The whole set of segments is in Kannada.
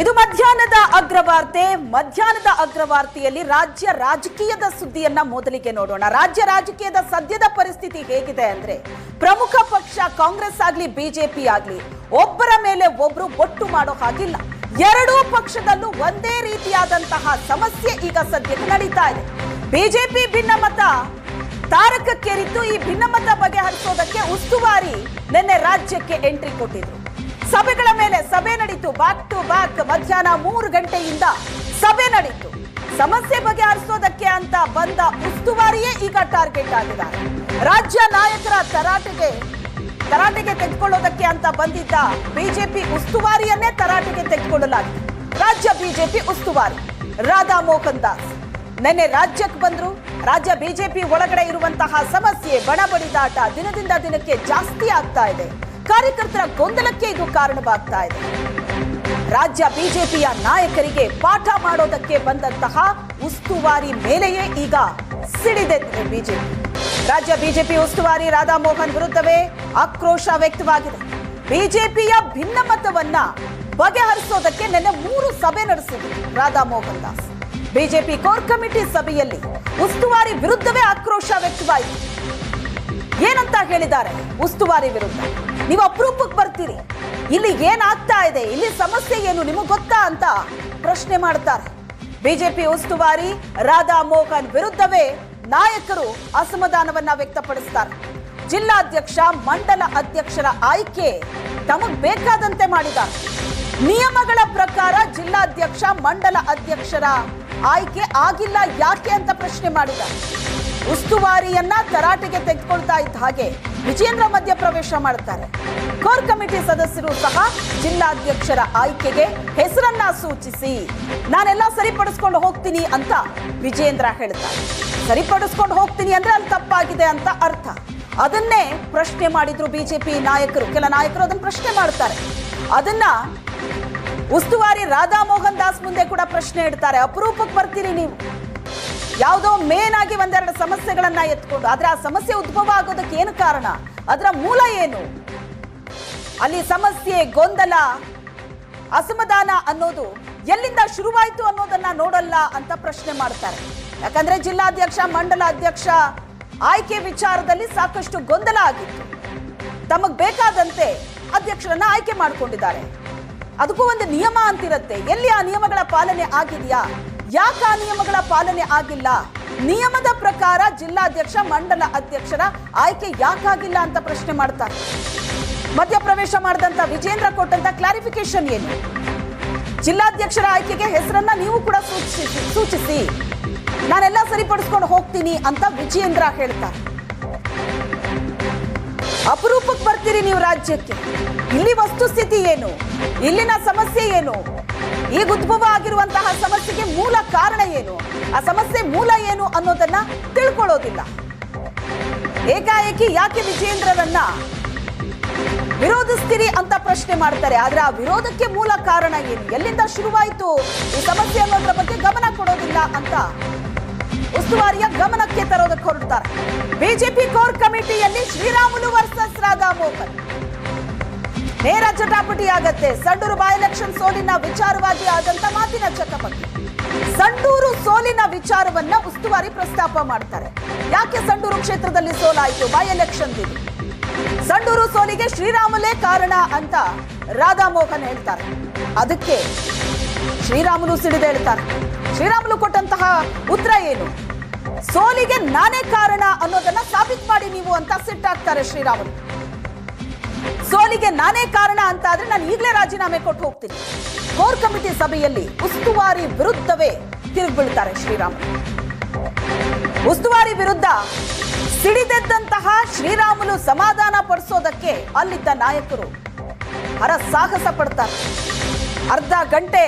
ಇದು ಮಧ್ಯಾಹ್ನದ ಅಗ್ರವಾರ್ತೆ. ಮಧ್ಯಾಹ್ನದ ಅಗ್ರವಾರ್ತೆಯಲ್ಲಿ ರಾಜ್ಯ ರಾಜಕೀಯದ ಸುದ್ದಿಯನ್ನ ಮೊದಲಿಗೆ ನೋಡೋಣ. ರಾಜ್ಯ ರಾಜಕೀಯದ ಸದ್ಯದ ಪರಿಸ್ಥಿತಿ ಹೇಗಿದೆ ಅಂದ್ರೆ ಪ್ರಮುಖ ಪಕ್ಷ ಕಾಂಗ್ರೆಸ್ ಆಗ್ಲಿ, ಬಿಜೆಪಿ ಆಗ್ಲಿ, ಒಬ್ಬರ ಮೇಲೆ ಒಬ್ರು ಒಟ್ಟು ಮಾಡೋ ಹಾಗಿಲ್ಲ. ಎರಡೂ ಪಕ್ಷದಲ್ಲೂ ಒಂದೇ ರೀತಿಯಾದಂತಹ ಸಮಸ್ಯೆ ಈಗ ಸದ್ಯಕ್ಕೆ ನಡೀತಾ ಇದೆ. ಬಿಜೆಪಿ ಭಿನ್ನಮತ, ತಾರಕಕ್ಕೇರಿದ್ದು ಈ ಭಿನ್ನಮತ ಬಗೆಹರಿಸೋದಕ್ಕೆ ಉಸ್ತುವಾರಿ ನಿನ್ನೆ ರಾಜ್ಯಕ್ಕೆ ಎಂಟ್ರಿ ಕೊಟ್ಟಿದ್ರು. ಸಭೆಗಳ ಮೇಲೆ ಸಭೆ ನಡೀತು. ಬ್ಯಾಕ್ ಟು ಬ್ಯಾಕ್ ಮಧ್ಯಾಹ್ನ ಮೂರು ಗಂಟೆಯಿಂದ ಸಭೆ ನಡೀತು. ಸಮಸ್ಯೆ ಬಗೆಹರಿಸೋದಕ್ಕೆ ಅಂತ ಬಂದ ಉಸ್ತುವಾರಿಯೇ ಈಗ ಟಾರ್ಗೆಟ್ ಆಗಿದ್ದಾರೆ. ರಾಜ್ಯ ನಾಯಕರ ತರಾಟೆಗೆ ತರಾಟೆಗೆ ತೆಗೆದುಕೊಳ್ಳೋದಕ್ಕೆ ಅಂತ ಬಂದಿದ್ದ ಬಿಜೆಪಿ ಉಸ್ತುವಾರಿಯನ್ನೇ ತರಾಟೆಗೆ ತೆಗೆದುಕೊಳ್ಳಲಾಗಿದೆ. ರಾಜ್ಯ ಬಿಜೆಪಿ ಉಸ್ತುವಾರಿ ರಾಧಾ ಮೋಹನ್ ದಾಸ್. ನಿನ್ನೆ ರಾಜ್ಯಕ್ಕೆ ಬಂದ್ರು. ರಾಜ್ಯ ಬಿಜೆಪಿ ಒಳಗಡೆ ಇರುವಂತಹ ಸಮಸ್ಯೆ ಬಣಬಡಿದಾಟ ದಿನದಿಂದ ದಿನಕ್ಕೆ ಜಾಸ್ತಿ ಆಗ್ತಾ ಇದೆ. ಕಾರ್ಯಕರ್ತರ ಗೊಂದಲಕ್ಕೆ ಇದು ಕಾರಣವಾಗ್ತಾ ಇದೆ. ರಾಜ್ಯ ಬಿಜೆಪಿಯ ನಾಯಕರಿಗೆ ಪಾಠ ಮಾಡೋದಕ್ಕೆ ಬಂದಂತಹ ಉಸ್ತುವಾರಿ ಮೇಲೆಯೇ ಈಗ ಸಿಡಿದೆದ್ದಿದೆ ಬಿಜೆಪಿ. ರಾಜ್ಯ ಬಿಜೆಪಿ ಉಸ್ತುವಾರಿ ರಾಧಾಮೋಹನ್ ವಿರುದ್ಧವೇ ಆಕ್ರೋಶ ವ್ಯಕ್ತವಾಗಿದೆ. ಬಿಜೆಪಿಯ ಭಿನ್ನಮತವನ್ನ ಬಗೆಹರಿಸೋದಕ್ಕೆ ನಿನ್ನೆ ಮೂರು ಸಭೆ ನಡೆಸಿದ್ರು Radhamohan Das. BJP core committee ಸಭೆಯಲ್ಲಿ ಉಸ್ತುವಾರಿ ವಿರುದ್ಧವೇ ಆಕ್ರೋಶ ವ್ಯಕ್ತವಾಯಿತು. ಏನಂತ ಹೇಳಿದ್ದಾರೆ? ಉಸ್ತುವಾರಿ ವಿರುದ್ಧ. ನೀವು ಅಪರೂಪಕ್ಕೆ ಬರ್ತೀರಿ. ಇಲ್ಲಿ ಏನಾಗ್ತಾ ಇದೆ? ಇಲ್ಲಿ ಸಮಸ್ಯೆ ಏನು? ನಿಮಗೆ ಗೊತ್ತಾ ಅಂತ ಪ್ರಶ್ನೆ ಮಾಡ್ತಾರೆ. ಬಿಜೆಪಿ ಉಸ್ತುವಾರಿ ರಾಧಾ ಮೋಹನ್ ವಿರುದ್ಧವೇ ನಾಯಕರು ಅಸಮಾಧಾನವನ್ನ ವ್ಯಕ್ತಪಡಿಸ್ತಾರೆ. ಜಿಲ್ಲಾಧ್ಯಕ್ಷ, ಮಂಡಲ ಅಧ್ಯಕ್ಷರ ಆಯ್ಕೆ ತಮಗ್ ಬೇಕಾದಂತೆ ಮಾಡಿದ್ದಾರೆ. ನಿಯಮಗಳ ಪ್ರಕಾರ ಜಿಲ್ಲಾಧ್ಯಕ್ಷ, ಮಂಡಲ ಅಧ್ಯಕ್ಷರ ಆಯ್ಕೆ ಆಗಿಲ್ಲ, ಯಾಕೆ ಅಂತ ಪ್ರಶ್ನೆ ಮಾಡಿದ. ಉಸ್ತುವಾರಿಯನ್ನ ತರಾಟೆಗೆ ತೆಗೆದುಕೊಳ್ತಾ ಇದ್ದ ಹಾಗೆ ವಿಜೇಂದ್ರ ಮಧ್ಯ ಪ್ರವೇಶ ಮಾಡುತ್ತಾರೆ ಕೋರ್ ಕಮಿಟಿ ಸದಸ್ಯರು ಸಹ ಜಿಲ್ಲಾಧ್ಯಕ್ಷರ ಆಯ್ಕೆಗೆ ಹೆಸರನ್ನ ಸೂಚಿಸಿ, ನಾನೆಲ್ಲ ಸರಿಪಡಿಸ್ಕೊಂಡು ಹೋಗ್ತೀನಿ ಅಂತ ವಿಜೇಂದ್ರ ಹೇಳ್ತಾರೆ ಸರಿಪಡಿಸ್ಕೊಂಡು ಹೋಗ್ತೀನಿ ಅಂದ್ರೆ ಅಲ್ಲಿ ತಪ್ಪಾಗಿದೆ ಅಂತ ಅರ್ಥ. ಅದನ್ನೇ ಪ್ರಶ್ನೆ ಮಾಡಿದ್ರು ಬಿಜೆಪಿ ನಾಯಕರು. ಕೆಲ ನಾಯಕರು ಅದನ್ನ ಪ್ರಶ್ನೆ ಮಾಡ್ತಾರೆ. ಅದನ್ನ ಉಸ್ತುವಾರಿ ರಾಧಾ ಮೋಹನ್ ದಾಸ್ ಮುಂದೆ ಕೂಡ ಪ್ರಶ್ನೆ ಇಡ್ತಾರೆ. ಅಪರೂಪಕ್ಕೆ ಬರ್ತೀರಿ ನೀವು? ಯಾವುದೋ ಮೇನ್ ಆಗಿ ಒಂದೆರಡು ಸಮಸ್ಯೆಗಳನ್ನ ಎತ್ಕೊಂಡು, ಆದ್ರೆ ಆ ಸಮಸ್ಯೆ ಉದ್ಭವ ಆಗೋದಕ್ಕೆ ಏನು ಕಾರಣ? ಅದರ ಮೂಲ ಏನು? ಅಲ್ಲಿ ಸಮಸ್ಯೆ, ಗೊಂದಲ, ಅಸಮಾಧಾನ ಅನ್ನೋದು ಎಲ್ಲಿಂದ ಶುರುವಾಯಿತು ಅನ್ನೋದನ್ನ ನೋಡಲ್ಲ ಅಂತ ಪ್ರಶ್ನೆ ಮಾಡ್ತಾರೆ. ಯಾಕಂದ್ರೆ ಜಿಲ್ಲಾಧ್ಯಕ್ಷ, ಮಂಡಲ ಅಧ್ಯಕ್ಷ ಆಯ್ಕೆ ವಿಚಾರದಲ್ಲಿ ಸಾಕಷ್ಟು ಗೊಂದಲ ಆಗಿತ್ತು. ತಮಗ್ ಬೇಕಾದಂತೆ ಅಧ್ಯಕ್ಷರನ್ನ ಆಯ್ಕೆ ಮಾಡಿಕೊಂಡಿದ್ದಾರೆ. ಅದಕ್ಕೂ ಒಂದು ನಿಯಮ ಅಂತಿರುತ್ತೆ. ಎಲ್ಲಿ ಆ ನಿಯಮಗಳ ಪಾಲನೆ ಆಗಿದೆಯಾ? ಯಾಕೆ ಆ ನಿಯಮಗಳ ಪಾಲನೆ ಆಗಿಲ್ಲ? ನಿಯಮದ ಪ್ರಕಾರ ಜಿಲ್ಲಾಧ್ಯಕ್ಷ, ಮಂಡಲ ಅಧ್ಯಕ್ಷರ ಆಯ್ಕೆ ಯಾಕಾಗಿಲ್ಲ ಅಂತ ಪ್ರಶ್ನೆ ಮಾಡ್ತಾರೆ. ಮಧ್ಯಪ್ರವೇಶ ಮಾಡಿದಂತ ವಿಜೇಂದ್ರ ಕೊಟ್ಟಂತ ಕ್ಲಾರಿಫಿಕೇಶನ್ ಏನು? ಜಿಲ್ಲಾಧ್ಯಕ್ಷರ ಆಯ್ಕೆಗೆ ಹೆಸರನ್ನ ನೀವು ಕೂಡ ಸೂಚಿಸಿ ಸೂಚಿಸಿ. ನಾನೆಲ್ಲ ಸರಿಪಡಿಸ್ಕೊಂಡು ಹೋಗ್ತೀನಿ ಅಂತ ವಿಜೇಂದ್ರ ಹೇಳ್ತಾರೆ. ಅಪರೂಪಕ್ಕೆ ಬರ್ತೀರಿ ನೀವು ರಾಜ್ಯಕ್ಕೆ? ಇಲ್ಲಿ ವಸ್ತುಸ್ಥಿತಿ ಏನು? ಇಲ್ಲಿನ ಸಮಸ್ಯೆ ಏನು? ಈಗ ಉದ್ಭವ ಆಗಿರುವಂತಹ ಸಮಸ್ಯೆಗೆ ಮೂಲ ಕಾರಣ ಏನು? ಆ ಸಮಸ್ಯೆ ಮೂಲ ಏನು ಅನ್ನೋದನ್ನ ತಿಳ್ಕೊಳ್ಳೋದಿಲ್ಲ. ಏಕಾಏಕಿ ಯಾಕೆ ವಿಜೇಂದ್ರರನ್ನ ವಿರೋಧಿಸ್ತೀರಿ ಅಂತ ಪ್ರಶ್ನೆ ಮಾಡ್ತಾರೆ. ಆದ್ರೆ ಆ ವಿರೋಧಕ್ಕೆ ಮೂಲ ಕಾರಣ ಏನು? ಎಲ್ಲಿಂದ ಶುರುವಾಯಿತು? ಈ ಸಮಸ್ಯೆ ಅನ್ನೋದ್ರ ಬಗ್ಗೆ ಗಮನ ಕೊಡೋದಿಲ್ಲ ಅಂತ ಉಸ್ತುವಾರಿಯ ಗಮನಕ್ಕೆ ತರೋದಕ್ಕೆ ಹೊರಡ್ತಾರೆ. ಬಿಜೆಪಿ ಕೋರ್ ಕಮಿಟಿಯಲ್ಲಿ ಶ್ರೀರಾಮುಲು ವರ್ಸಸ್ ರಾಧಾ ಮೋಹನ್ ನೇರ ಚಟಾಪಟಿ ಆಗತ್ತೆ ಸಂಡೂರು ಬೈ ಎಲೆಕ್ಷನ್ ಸೋಲಿನ ವಿಚಾರವಾಗಿ ಆದಂತ ಮಾತಿನ ಚಕಮಕಿ ಸಂಡೂರು ಸೋಲಿನ ವಿಚಾರವನ್ನ ಉಸ್ತುವಾರಿ ಪ್ರಸ್ತಾಪ ಮಾಡ್ತಾರೆ. ಯಾಕೆ ಸಂಡೂರು ಕ್ಷೇತ್ರದಲ್ಲಿ ಸೋಲಾಯಿತು? ಬೈ ಎಲೆಕ್ಷನ್ ಸಂಡೂರು ಸೋಲಿಗೆ ಶ್ರೀರಾಮುಲೇ ಕಾರಣ ಅಂತ ರಾಧಾ ಮೋಹನ್ ಹೇಳ್ತಾರೆ. ಅದಕ್ಕೆ ಶ್ರೀರಾಮುಲು ಸಿಡಿದು ಹೇಳ್ತಾರೆ. ಶ್ರೀರಾಮುಲು ಕೊಟ್ಟಂತಹ ಉತ್ತರ ಏನು? ಸೋಲಿಗೆ ನಾನೇ ಕಾರಣ ಅನ್ನೋದನ್ನ ಸಾಬೀತ್ ಮಾಡಿ ನೀವು ಅಂತ ಸಿಟ್ಟಾಗ್ತಾರೆ ಶ್ರೀರಾಮುಲು. ಸೋಲಿಗೆ ನಾನೇ ಕಾರಣ ಅಂತ ಆದ್ರೆ ನಾನು ಈಗಲೇ ರಾಜೀನಾಮೆ ಕೊಟ್ಟು ಹೋಗ್ತೀನಿ. ಕೋರ್ ಕಮಿಟಿ ಸಭೆಯಲ್ಲಿ ಉಸ್ತುವಾರಿ ವಿರುದ್ಧವೇ ತಿರುಗಿಬೀಳ್ತಾರೆ ಶ್ರೀರಾಮುಲು. ಉಸ್ತುವಾರಿ ವಿರುದ್ಧ ಸಿಡಿದೆದ್ದಂತಹ ಶ್ರೀರಾಮುಲು ಸಮಾಧಾನ ಪಡಿಸೋದಕ್ಕೆ ಅಲ್ಲಿದ್ದ ನಾಯಕರು ಹರ ಸಾಹಸ ಪಡ್ತಾರೆ. ಅರ್ಧ ಗಂಟೆ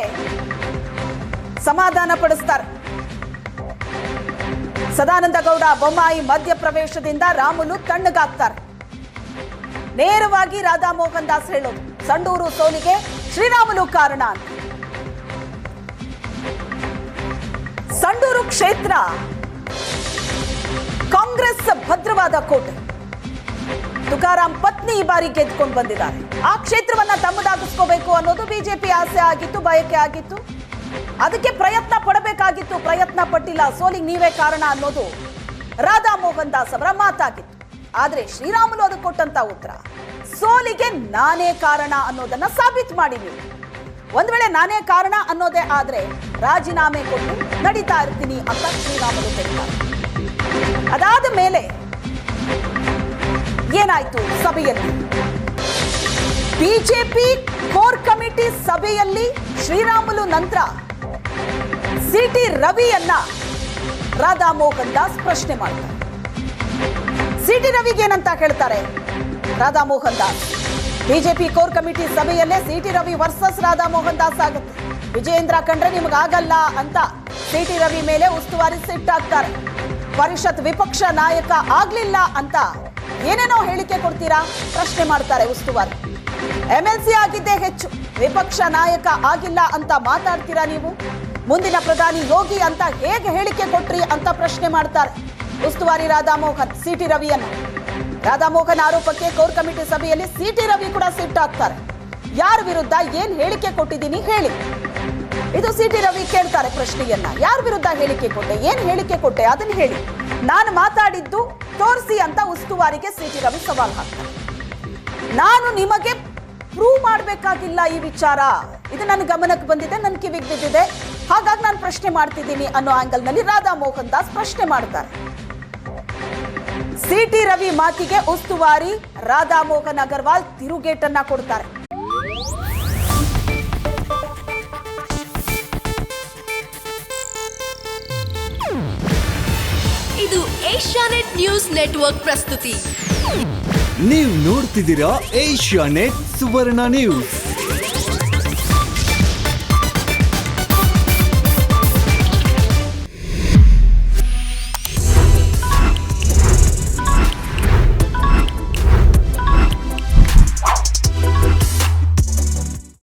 ಸಮಾಧಾನ ಪಡಿಸ್ತಾರೆ. ಸದಾನಂದ ಗೌಡ ಬೊಮ್ಮಾಯಿ ಮಧ್ಯಪ್ರವೇಶದಿಂದ ರಾಮುಲು ತಣ್ಣಗಾಗ್ತಾರೆ. ನೇರವಾಗಿ ರಾಧಾ ಮೋಹನ್ ದಾಸ್ ಹೇಳೋದು, ಸಂಡೂರು ಸೋಲಿಗೆ ಶ್ರೀರಾಮುಲು ಕಾರಣ ಸಂಡೂರು ಕ್ಷೇತ್ರ, ಕಾಂಗ್ರೆಸ್ ಭದ್ರವಾದ ಕೋಟೆ. ತುಕಾರಾಂ ಪತ್ನಿ ಈ ಬಾರಿ ಗೆದ್ದುಕೊಂಡು ಬಂದಿದ್ದಾರೆ. ಆ ಕ್ಷೇತ್ರವನ್ನ ತಮ್ಮದಾಗಿಸ್ಕೋಬೇಕು ಅನ್ನೋದು ಬಿಜೆಪಿ ಆಸೆ ಆಗಿತ್ತು, ಬಯಕೆ ಆಗಿತ್ತು. ಅದಕ್ಕೆ ಪ್ರಯತ್ನ ಪಡಬೇಕಾಗಿತ್ತು, ಪ್ರಯತ್ನ ಪಟ್ಟಿಲ್ಲ. ಸೋಲಿಗೆ ನೀವೇ ಕಾರಣ ಅನ್ನೋದು ರಾಧಾ ಮೋಹನ್ ದಾಸ್ ಅವರ ಮಾತಾಗಿತ್ತು. ಆದ್ರೆ ಶ್ರೀರಾಮುಲು ಅದಕ್ಕೆ ಕೊಟ್ಟಂತ ಉತ್ತರ, ಸೋಲಿಗೆ ನಾನೇ ಕಾರಣ ಅನ್ನೋದನ್ನ ಸಾಬೀತು ಮಾಡಿ ನೀವು ಒಂದ್ ವೇಳೆ ನಾನೇ ಕಾರಣ ಅನ್ನೋದೇ ಆದ್ರೆ ರಾಜೀನಾಮೆ ಕೊಟ್ಟು ನಡೀತಾ ಇರ್ತೀನಿ ಅಂತ ಶ್ರೀರಾಮುಲು ಹೇಳಿದ್ದಾರೆ ಅದಾದ ಮೇಲೆ ಏನಾಯ್ತು ಸಭೆಯಲ್ಲಿ? ಬಿಜೆಪಿ ಕೋರ್ ಕಮಿಟಿ ಸಭೆಯಲ್ಲಿ ಶ್ರೀರಾಮುಲು ನಂತರ ಸಿಟಿ ರವಿಯನ್ನ ರಾಧಾ ಮೋಹನ್ ದಾಸ್ ಪ್ರಶ್ನೆ ಮಾಡ್ತಾರೆ. ಸಿಟಿ ರವಿಗೆ ಏನಂತ ಹೇಳ್ತಾರೆ? Radha Mohan Das. BJP core committee ಸಭೆಯಲ್ಲೇ city Ravi versus Radha Mohan Das ಆಗುತ್ತೆ. ವಿಜಯೇಂದ್ರ ಕಂಡ್ರೆ ನಿಮಗಾಗಲ್ಲ ಅಂತ ಸಿಟಿ ರವಿ ಮೇಲೆ ಉಸ್ತುವಾರಿ ಸಿಟ್ಟಾಗ್ತಾರೆ ಪರಿಷತ್ ವಿಪಕ್ಷ ನಾಯಕ ಆಗ್ಲಿಲ್ಲ ಅಂತ ಏನೇನೋ ಹೇಳಿಕೆ ಕೊಡ್ತೀರಾ? ಪ್ರಶ್ನೆ ಮಾಡ್ತಾರೆ ಉಸ್ತುವಾರಿ. ಎಂಎಲ್ಸಿ ಆಗಿದ್ದೇ ಹೆಚ್ಚು. ವಿಪಕ್ಷ ನಾಯಕ ಆಗಿಲ್ಲ ಅಂತ ಮಾತಾಡ್ತೀರಾ ನೀವು? ಮುಂದಿನ ಪ್ರಧಾನಿ ಯೋಗಿ ಅಂತ ಹೇಗೆ ಹೇಳಿಕೆ ಕೊಟ್ರಿ ಅಂತ ಪ್ರಶ್ನೆ ಮಾಡ್ತಾರೆ. ಉಸ್ತುವಾರಿ ರಾಧಾಮೋಹನ್, ಸಿಟಿ ರವಿಯನ್ನ. ರಾಧಾಮೋಹನ್ ಆರೋಪಕ್ಕೆ ಕೋರ್ ಕಮಿಟಿ ಸಭೆಯಲ್ಲಿ ಸಿಟಿ ರವಿ ಕೂಡ ಸಿಟ್ಟಾಗ್ತಾರೆ ಯಾರ ವಿರುದ್ಧ ಏನ್ ಹೇಳಿಕೆ ಕೊಟ್ಟಿದ್ದೀನಿ ಹೇಳಿ. ಇದು ಸಿಟಿ ರವಿ ಕೇಳ್ತಾರೆ ಪ್ರಶ್ನೆಯನ್ನ. ಯಾರ ವಿರುದ್ಧ ಹೇಳಿಕೆ ಕೊಟ್ಟೆ, ಏನ್ ಹೇಳಿಕೆ ಕೊಟ್ಟೆ ಅದನ್ನ ಹೇಳಿ. ನಾನು ಮಾತಾಡಿದ್ದು ತೋರಿಸಿ ಅಂತ ಉಸ್ತುವಾರಿಗೆ ಸಿಟಿ ರವಿ ಸವಾಲ್ ಹಾಕ್ತಾರೆ. ನಾನು ನಿಮಗೆ ಪ್ರೂವ್ ಮಾಡಬೇಕಾಗಿಲ್ಲ ಈ ವಿಚಾರ. ಇದು ನನ್ನ ಗಮನಕ್ಕೆ ಬಂದಿದೆ, ನನ್ನ ಕಿವಿಗೆ ಬಿದ್ದಿದೆ. ಹಾಗಾಗಿ ನಾನು ಪ್ರಶ್ನೆ ಮಾಡ್ತಿದ್ದೀನಿ ಅನ್ನೋ ಆಂಗಲ್ನಲ್ಲಿ ರಾಧಾ ಮೋಹನ್ ದಾಸ್ ಪ್ರಶ್ನೆ ಮಾಡ್ತಾರೆ. ಸಿಟಿ ರವಿ ಮಾತಿಗೆ ಉಸ್ತುವಾರಿ ರಾಧಾ ಮೋಹನ್ ಅಗರ್ವಾಲ್ ತಿರುಗೇಟನ್ನ ಕೊಡ್ತಾರೆ. ಇದು ಏಷ್ಯಾನೆಟ್ ನ್ಯೂಸ್ ನೆಟ್ವರ್ಕ್ ಪ್ರಸ್ತುತಿ. ನೀವು ನೋಡ್ತಿದ್ದೀರಾ ಏಷ್ಯಾ ನೆಟ್ ಸುವರ್ಣ ನ್ಯೂಸ್.